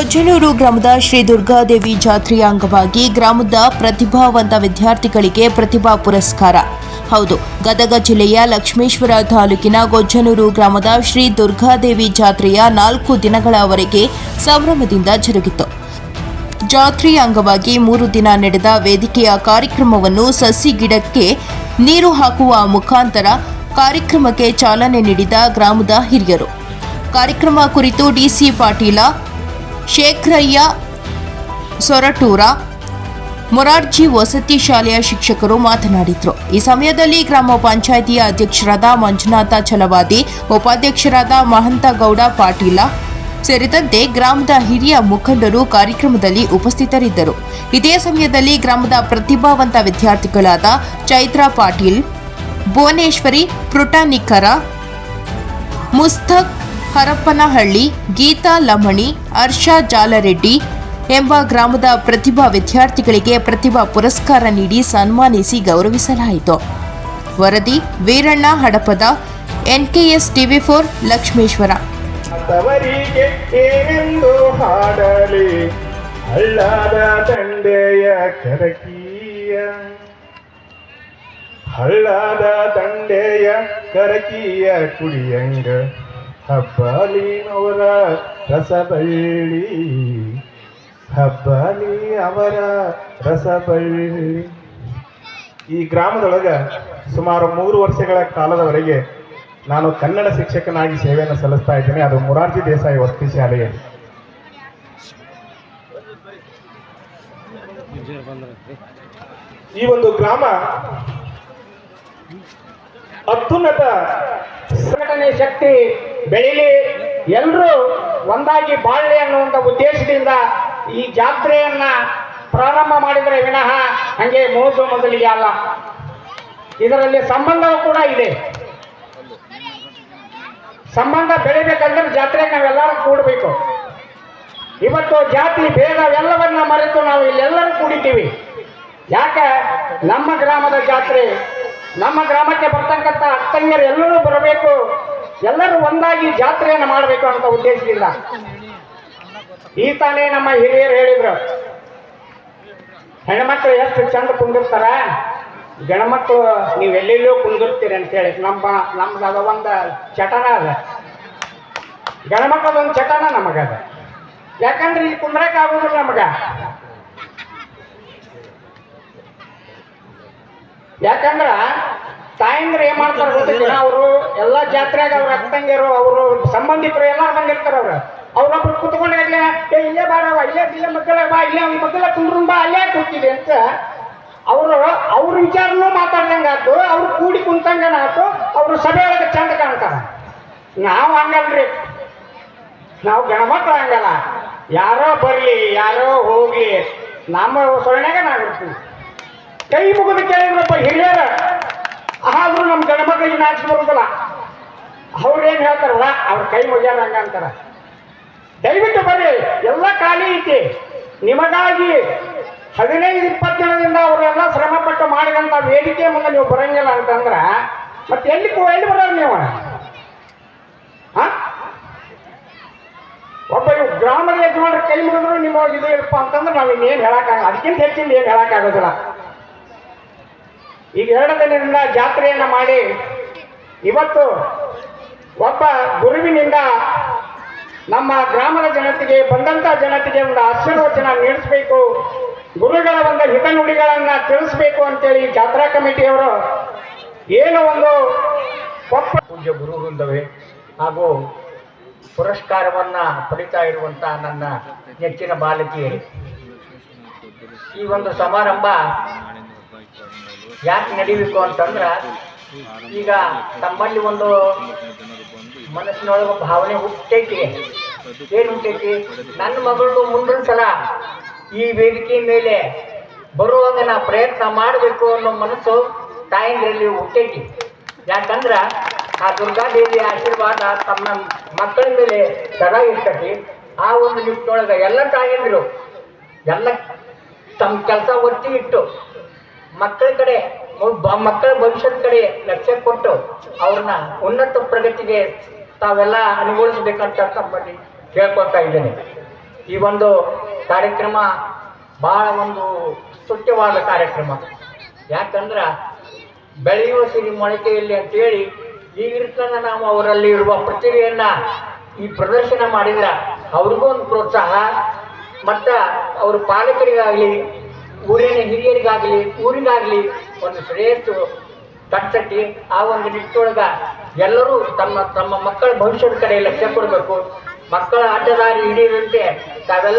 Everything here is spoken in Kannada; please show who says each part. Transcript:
Speaker 1: ಗೊಜ್ಜನೂರು ಗ್ರಾಮದ ಶ್ರೀ ದುರ್ಗಾದೇವಿ ಜಾತ್ರೆಯ ಅಂಗವಾಗಿ ಗ್ರಾಮದ ಪ್ರತಿಭಾವಂತ ವಿದ್ಯಾರ್ಥಿಗಳಿಗೆ ಪ್ರತಿಭಾ ಪುರಸ್ಕಾರ. ಹೌದು, ಗದಗ ಜಿಲ್ಲೆಯ ಲಕ್ಷ್ಮೇಶ್ವರ ತಾಲೂಕಿನ ಗೊಜ್ಜನೂರು ಗ್ರಾಮದ ಶ್ರೀ ದುರ್ಗಾದೇವಿ ಜಾತ್ರೆಯ ನಾಲ್ಕು ದಿನಗಳವರೆಗೆ ಸಂಭ್ರಮದಿಂದ ಜರುಗಿತು. ಜಾತ್ರೆಯ ಅಂಗವಾಗಿ ಮೂರು ದಿನ ನಡೆದ ವೇದಿಕೆಯ ಕಾರ್ಯಕ್ರಮವನ್ನು ಸಸಿ ಗಿಡಕ್ಕೆ ನೀರು ಹಾಕುವ ಮುಖಾಂತರ ಕಾರ್ಯಕ್ರಮಕ್ಕೆ ಚಾಲನೆ ನೀಡಿದ ಗ್ರಾಮದ ಹಿರಿಯರು. ಕಾರ್ಯಕ್ರಮ ಕುರಿತು ಡಿಸಿ ಪಾಟೀಲ ಶೇಖರಯ್ಯ, ಸೊರಟೂರ, ಮೊರಾರ್ಜಿ ವಸತಿ ಶಾಲೆಯ ಶಿಕ್ಷಕರು ಮಾತನಾಡಿದರು. ಈ ಸಮಯದಲ್ಲಿ ಗ್ರಾಮ ಪಂಚಾಯಿತಿಯ ಅಧ್ಯಕ್ಷರಾದ ಮಂಜುನಾಥ ಛಲವಾದಿ, ಉಪಾಧ್ಯಕ್ಷರಾದ ಮಹಂತಗೌಡ ಪಾಟೀಲ ಸೇರಿದಂತೆ ಗ್ರಾಮದ ಹಿರಿಯ ಮುಖಂಡರು ಕಾರ್ಯಕ್ರಮದಲ್ಲಿ ಉಪಸ್ಥಿತರಿದ್ದರು. ಇದೇ ಸಮಯದಲ್ಲಿ ಗ್ರಾಮದ ಪ್ರತಿಭಾವಂತ ವಿದ್ಯಾರ್ಥಿಗಳಾದ ಚೈತ್ರಾ ಪಾಟೀಲ್, ಭುವನೇಶ್ವರಿ ಪ್ರೊಟಾನಿಕರ ಮುಸ್ತಕ್ ಹರಪ್ಪನಹಳ್ಳಿ ಗೀತಾ ಲಮಣಿ, ಹರ್ಷ ಜಾಲರೆಡ್ಡಿ ಎಂಬ ಗ್ರಾಮದ ಪ್ರತಿಭಾ ವಿದ್ಯಾರ್ಥಿಗಳಿಗೆ ಪ್ರತಿಭಾ ಪುರಸ್ಕಾರ ನೀಡಿ ಸನ್ಮಾನಿಸಿ ಗೌರವಿಸಲಾಯಿತು. ವರದಿ, Veeranna Hadapad, NKS TV four, Lakshmeshwar.
Speaker 2: ಹಳ್ಳದ ದಂಡೆಯ ಕರಕಿಯ ಕುಡಿಯಂಗ ಹಬ್ಬಲಿನವರ ರಸಬಳ್ಳಿ. ಹಬ್ಬಲಿ ಅವರ ರಸಬಳ್ಳಿ. ಈ ಗ್ರಾಮದೊಳಗೆ ಸುಮಾರು ಮೂರು ವರ್ಷಗಳ ಕಾಲದವರೆಗೆ ನಾನು ಕನ್ನಡ ಶಿಕ್ಷಕನಾಗಿ ಸೇವೆಯನ್ನು ಸಲ್ಲಿಸ್ತಾ ಇದ್ದೇನೆ. ಅದು ಮುರಾರ್ಜಿ ದೇಸಾಯಿ ವಸತಿ ಶಾಲೆಯಲ್ಲಿ ಈ ಒಂದು ಗ್ರಾಮ ಅತ್ಯುನ್ನತ
Speaker 3: ಸಂಘಟನೆ ಶಕ್ತಿ ಬೆಳೀಲಿ ಎಲ್ಲರೂ ಒಂದಾಗಿ ಬಾಳ್ಲಿ ಅನ್ನುವಂಥ ಉದ್ದೇಶದಿಂದ ಈ ಜಾತ್ರೆಯನ್ನ ಪ್ರಾರಂಭ ಮಾಡಿದರೆ ವಿನಃ ಹಂಗೆ ಮೋಸು ಮೊದಲಿಗೆ ಅಲ್ಲ. ಇದರಲ್ಲಿ ಸಂಬಂಧವೂ ಕೂಡ ಇದೆ. ಸಂಬಂಧ ಬೆಳಿಬೇಕಂದ್ರೆ ಜಾತ್ರೆ ನಾವೆಲ್ಲರೂ ಕೂಡಬೇಕು. ಇವತ್ತು ಜಾತಿ ಭೇದವೆಲ್ಲವನ್ನ ಮರೆತು ನಾವು ಇಲ್ಲೆಲ್ಲರೂ ಕೂಡಿದ್ದೀವಿ. ಯಾಕೆ? ನಮ್ಮ ಗ್ರಾಮದ ಜಾತ್ರೆ, ನಮ್ಮ ಗ್ರಾಮಕ್ಕೆ ಬರ್ತಕ್ಕಂಥ ಅಕ್ಕಂಗರು ಎಲ್ಲರೂ ಬರಬೇಕು. ಎಲ್ಲರೂ ಒಂದಾಗಿ ಜಾತ್ರೆಯನ್ನು ಮಾಡಬೇಕು ಅಂತ ಉದ್ದೇಶದಿಂದ. ಈ ತಾನೇ ನಮ್ಮ ಹಿರಿಯರು ಹೇಳಿದ್ರು. ಹೆಣ್ಮಕ್ಳು ಎಷ್ಟು ಚಂದ ಕುಂದಿರ್ತಾರ? ಗಣಮಕ್ಳು ನೀವು ಎಲ್ಲೆಲ್ಲೋ ಕುಂದಿರ್ತೀರಿ ಅಂತೇಳಿ ನಮ್ಮ, ನಮ್ದು ಅದ ಒಂದು ಚಟನ ಅದ. ಗಣಮಕ್ಳದೊಂದು ಚಟನ ನಮಗದ ಯಾಕಂದ್ರೆ ಇಲ್ಲಿ ಕುಂದ್ರಕ್ ಆಗೋದಿಲ್ಲ ನಮಗ. ಯಾಕಂದ್ರ ತಾಯಂದ್ರ ಏನ್ ಮಾಡ್ತಾರ ಗೊತ್ತಿಲ್ಲ ಅವರು ಎಲ್ಲಾ ಜಾತ್ರೆಯಾಗ ಅವ್ರ ಅಕ್ಕಂಗಿರು ಅವರು ಸಂಬಂಧಿಕರು ಎಲ್ಲಾರು ಬಂದಿರ್ತಾರ ಅವ್ರು. ಅವ್ರೊಬ್ರು ಕುತ್ಕೊಂಡಾಗ್ಲೇ ಏ ಇಲ್ಲೇ ಬಾರವ ಇಲ್ಲೇ ಇಲ್ಲೇ ಮಕ್ಕಳ ಬಾ ಇಲ್ಲೇ ಮಕ್ಕಳ ಕುಂಡ್ರು ಬಾ ಅಲ್ಲೇ ಕೂತಿದೆ ಅಂತ ಅವರು ಅವ್ರ ವಿಚಾರನೂ ಮಾತಾಡ್ದಂಗ ಆತು ಅವ್ರು ಕೂಡಿ ಕುಂತಂಗನ ಆತು ಅವ್ರ ಸಭೆ ಒಳಗೆ ಚಂದ ಕಾಣ್ತಾರ. ನಾವು ಹಂಗಲ್ರಿ. ನಾವು ಗಣಮಕ್ಳು ಹಂಗಲ್ಲ. ಯಾರೋ ಬರ್ಲಿ ಯಾರೋ ಹೋಗ್ಲಿ ನಮ್ಮ ಸೊಳ್ಳೆಗ ನಾವಿರ್ತೀವಿ. ಕೈ ಮುಗಿದು ಕೇಳಿದ್ರಪ್ಪ ಹಿರಿಯರ ಆದ್ರೂ ನಮ್ಮ ಗಣಮಕ್ಳಿಗೆ ನಾಚಿಕೆ ಬರುದಿಲ್ಲ. ಏನು ಹೇಳ್ತಾರಲ್ಲ ಅವ್ರ ಕೈ ಮುಗಿಯಾರ ಹಂಗ ಅಂತಾರ. ದಯವಿಟ್ಟು ಬರ್ರಿ, ಎಲ್ಲ ಖಾಲಿ ಐತಿ. ನಿಮಗಾಗಿ ಹದಿನೈದು ಇಪ್ಪತ್ತು ದಿನದಿಂದ ಅವರೆಲ್ಲ ಶ್ರಮ ಪಟ್ಟು ಮಾಡಿದಂತ ವೇದಿಕೆ ಮುಂದೆ ನೀವು ಬರಂಗಿಲ್ಲ ಅಂತಂದ್ರ, ಮತ್ತೆ ಎಲ್ಲಿ ಎಲ್ಲಿ ಬರೋರು ನೀವು? ಒಬ್ಬ ಗ್ರಾಮದ ಯಜಮಾನ ಕೈ ಮುಗಿದ್ರು ನಿಮ್ಮ ಇದು ಇರಪ್ಪ ಅಂತಂದ್ರೆ ನಾವು ಇನ್ನೇನು ಹೇಳಕ್ಕಾಗ ಅದಕ್ಕಿಂತ ಹೆಚ್ಚಿಂದ ಏನು ಹೇಳಕ್ಕಾಗೋದಿಲ್ಲ ಈಗ ಎರಡು ದಿನದಿಂದ ಜಾತ್ರೆಯನ್ನು ಮಾಡಿ ಇವತ್ತು ಒಬ್ಬ ಗುರುವಿನಿಂದ ನಮ್ಮ ಗ್ರಾಮದ ಜನತೆಗೆ ಬಂದಂಥ ಜನತೆಗೆ ಒಂದು ಆಶೀರ್ವಚನ ನೀಡಿಸ್ಬೇಕು. ಗುರುಗಳ ಒಂದು ಹಿತನುಡಿಗಳನ್ನು ತಿಳಿಸ್ಬೇಕು ಅಂತೇಳಿ ಜಾತ್ರಾ ಕಮಿಟಿಯವರು ಏನು ಒಂದು
Speaker 4: ಪೂಜ್ಯ ಗುರು ವೃಂದವೇ ಹಾಗೂ ಪುರಸ್ಕಾರವನ್ನ ಪಡಿತಾ ಇರುವಂತ ನನ್ನ ನೆಚ್ಚಿನ ಬಾಲಕಿಯರು, ಈ ಒಂದು ಸಮಾರಂಭ ಯಾಕೆ ನಡಿಬೇಕು ಅಂತಂದ್ರ ಈಗ ತಮ್ಮಲ್ಲಿ ಒಂದು ಮನಸ್ಸಿನೊಳಗೆ ಭಾವನೆ ಹುಟ್ಟೈತಿ. ಏನು ಹುಟ್ಟೈತಿ? ನನ್ನ ಮಗಳು ಮುಂದಿನ ಸಲ ಈ ವೇದಿಕೆ ಮೇಲೆ ಬರುವಾಗ ನಾ ಪ್ರಯತ್ನ ಮಾಡಬೇಕು ಅನ್ನೋ ಮನಸ್ಸು ತಾಯಂದ್ರಲ್ಲಿ ಹುಟ್ಟೈತಿ. ಯಾಕಂದ್ರ ಆ ದುರ್ಗಾದೇವಿ ಆಶೀರ್ವಾದ ತಮ್ಮ ಮಕ್ಕಳ ಮೇಲೆ ಸದಾ ಇರ್ತೈತಿ. ಆ ಒಂದು ನಿಟ್ಟಿನೊಳಗೆ ಎಲ್ಲ ತಾಯಂದಿರು ಎಲ್ಲ ತಮ್ಮ ಕೆಲಸ ಒತ್ತಿ ಇಟ್ಟು ಮಕ್ಕಳ ಕಡೆ ಮಕ್ಕಳ ಭವಿಷ್ಯದ ಕಡೆ ಲಕ್ಷ್ಯ ಕೊಟ್ಟು ಅವ್ರನ್ನ ಉನ್ನತ ಪ್ರಗತಿಗೆ ತಾವೆಲ್ಲ ಅನುಭವಿಸ್ಬೇಕಂತ ತಮ್ಮಲ್ಲಿ ಕೇಳ್ಕೊತಾ ಇದ್ದೇನೆ. ಈ ಒಂದು ಕಾರ್ಯಕ್ರಮ ಬಹಳ ಒಂದು ಸ್ತುತ್ಯವಾದ ಕಾರ್ಯಕ್ರಮ. ಯಾಕಂದ್ರೆ ಬೆಳೆಯುವ ಸಿರಿ ಮೊಳಕೆಯಲ್ಲಿ ಅಂತೇಳಿ ಈಗಿರ್ತನ ನಾವು ಅವರಲ್ಲಿ ಇರುವ ಪ್ರತಿಭೆಯನ್ನ ಈ ಪ್ರದರ್ಶನ ಮಾಡಿದ್ರೆ ಅವ್ರಿಗೂ ಒಂದು ಪ್ರೋತ್ಸಾಹ, ಮತ್ತು ಅವ್ರ ಪಾಲಕರಿಗಾಗಲಿ ಊರಿನ ಹಿರಿಯರಿಗಾಗಲಿ, ಊರಿಗಾಗಲಿ ಒಂದು ಶ್ರೇಯಸ್ಸು ಕಟ್ಟಿ ಆ ಒಂದು ನಿಟ್ಟೊಳಗ ಎಲ್ಲರೂ ತಮ್ಮ ತಮ್ಮ ಮಕ್ಕಳ ಭವಿಷ್ಯದ ಕಡೆ ಲಕ್ಷ್ಯ ಕೊಡಬೇಕು. ಮಕ್ಕಳ ಅಡ್ಡದಾರಿ ಹಿಡಿಯುವಂತೆ ತಾವೆಲ್ಲ